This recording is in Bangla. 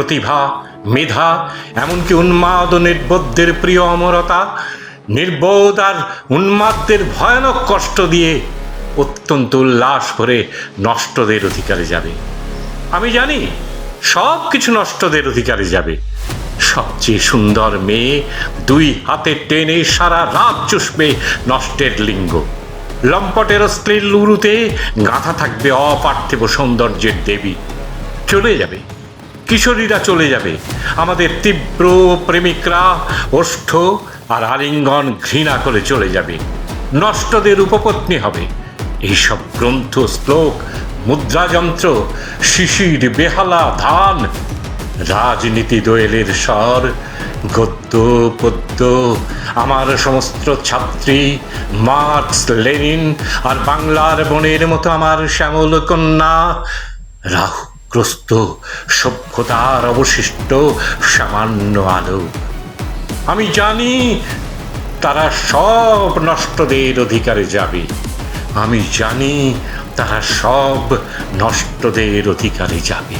প্রতিভা, মেধা, এমনকি উন্মাদ ও নির্বোধদের প্রিয় অমরতা, নির্বোধ আর উন্মাদদের ভয়ানক কষ্ট দিয়ে অত্যন্ত উল্লাস ভরে নষ্টদের অধিকারে যাবে। আমি জানি, সব কিছু নষ্টদের অধিকারে যাবে। সবচেয়ে সুন্দর মেয়ে দুই হাতে টেনে সারা রাত চুষবে নষ্টের লিঙ্গ। লম্পটের অশ্লীল লুরুতে গাঁথা থাকবে অপার্থিব সৌন্দর্যের দেবী। চলে যাবে। কিশোরীরা চলে যাবে। আমাদের তীব্র প্রেমিকরা ওষ্ঠ আর আলিঙ্গন ঘৃণা করে চলে যাবে। নষ্টদের উপপত্নী হবে। এইসব গ্রন্থ, শ্লোক, মুদ্রাযন্ত্র, শিশির, বেহালা, ধান, রাজনীতি, দোয়েলের স্বর, গদ্য, পদ্য, আমার সমস্ত ছাত্রী, মার্কস, লেনিন আর বাংলার বনের মতো আমার শ্যামল কন্যা রাহুগ্রস্ত সভ্যতার অবশিষ্ট সামান্য আলো আমি জানি তারা সব নষ্টদের অধিকারে যাবে। আমি জানি তারা সব নষ্টদের অধিকারে যাবে।